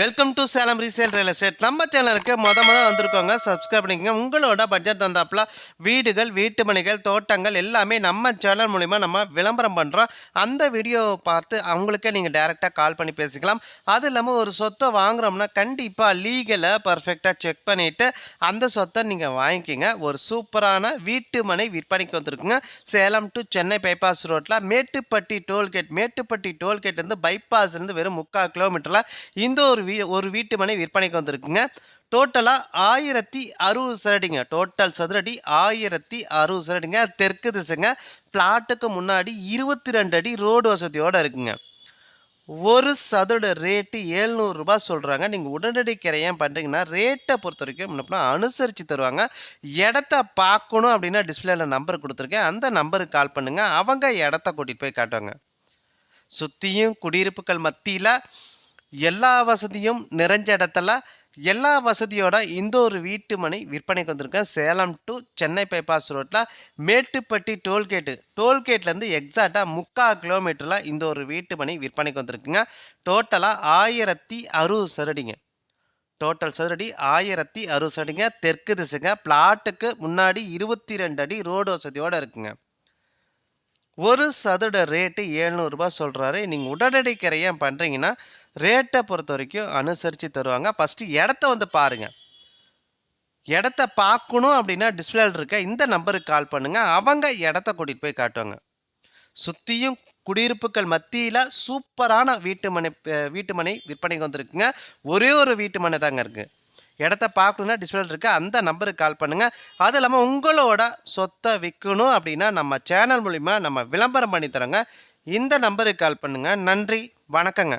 Welcome to Salem resale real estate நம்ம சேனலுக்கு மொத முத வந்திருக்கோங்க. சப்ஸ்கிரைப் பண்ணிக்கோங்க. உங்களோட பட்ஜெட் தந்தாப்புல வீடுகள் வீட்டு மனைகள் தோட்டங்கள் எல்லாமே நம்ம சேனல் மூலிமா நம்ம விளம்பரம் பண்ணுறோம் அந்த வீடியோவை பார்த்து அவங்களுக்கே நீங்கள் டைரெக்டாக கால் பண்ணி பேசிக்கலாம். அது இல்லாமல் ஒரு சொத்தை வாங்குறோம்னா கண்டிப்பாக லீகலை பர்ஃபெக்டாக செக் பண்ணிவிட்டு அந்த சொத்தை நீங்கள் வாங்கிக்கிங்க. ஒரு சூப்பரான வீட்டு மனை விற்பனைக்கு வந்துருக்குங்க. சேலம் டு சென்னை பைபாஸ் ரோட்டில் மேட்டுப்பட்டி டோல்கேட் மேட்டுப்பட்டி டோல்கேட்லேருந்து பைபாஸ்லேருந்து வெறும் முக்கால் கிலோமீட்டரில் இந்த ஒரு வீ ஒரு வீட்டு மனை விற்பனைக்கு வந்திருக்குங்க. டோட்டலாக ஆயிரத்தி அறுபது சதுரடிங்க. டோட்டல் சதுரடி ஆயிரத்தி அறுபது சதுரடிங்க. தெற்கு திசைங்க. பிளாட்டுக்கு முன்னாடி இருபத்தி ரெண்டு அடி ரோடு வசதியோடு இருக்குங்க. ஒரு சதுர ரேட்டு ஏழ்நூறுரூபா சொல்கிறாங்க நீங்கள் உடனடி கிரையம் பண்ணுறீங்கன்னா ரேட்டை பொறுத்த வரைக்கும் முன்னப்பனா அனுசரித்து தருவாங்க. இடத்த பார்க்கணும் அப்படின்னா டிஸ்பிளேல நம்பர் கொடுத்துருக்கேன். அந்த நம்பருக்கு கால் பண்ணுங்கள் அவங்க இடத்த கூட்டிகிட்டு போய் காட்டுவாங்க. சுற்றியும் குடியிருப்புகள் மத்தியில் எல்லா வசதியும் நிறைஞ்ச இடத்துல எல்லா வசதியோட இந்த ஒரு வீட்டு மனை விற்பனைக்கு வந்திருக்கேன் சேலம் டு சென்னை பைபாஸ் ரோட்டில் மேட்டுப்பட்டி டோல்கேட்டு டோல்கேட்லேருந்து எக்ஸாக்டாக முக்கால் கிலோமீட்டரில் இந்த ஒரு வீட்டு மனை விற்பனைக்கு வந்திருக்குங்க. டோட்டலாக ஆயிரத்தி அறுபது சதுரடிங்க. டோட்டல் சதுரடி ஆயிரத்தி அறுபது சதுரடிங்க. தெற்கு திசைங்க. பிளாட்டுக்கு முன்னாடி இருபத்தி ரெண்டு அடி ரோடு வசதியோடு இருக்குங்க. ஒரு சதுர ரேட்டு ஏழ்நூறுபா சொல்கிறாரு நீங்கள் உடனடி கிரையம் பண்ணுறீங்கன்னா ரேட்டை பொறுத்த வரைக்கும் அனுசரித்து தருவாங்க. ஃபஸ்ட்டு இடத்த வந்து பாருங்கள் இடத்த பார்க்கணும் அப்படின்னா டிஸ்பிளேல இருக்க இந்த நம்பருக்கு கால் பண்ணுங்கள் அவங்க இடத்த கூட்டிகிட்டு போய் காட்டுவாங்க. சுற்றியும் குடியிருப்புகள் மத்தியில் சூப்பரான வீட்டு மனை வீட்டு மனை விற்பனைக்கு வந்திருக்குங்க. ஒரே ஒரு வீட்டு மனை தாங்க இருக்குது இடத்த பார்க்கணுன்னா டிஸ்பிளே இருக்கு அந்த நம்பருக்கு கால் பண்ணுங்கள் அது இல்லாமல் உங்களோட சொத்தை விற்கணும் அப்படின்னா நம்ம சேனல் மூலிமா நம்ம விளம்பரம் பண்ணி தரோங்க. இந்த நம்பருக்கு கால் பண்ணுங்கள் நன்றி. வணக்கங்க.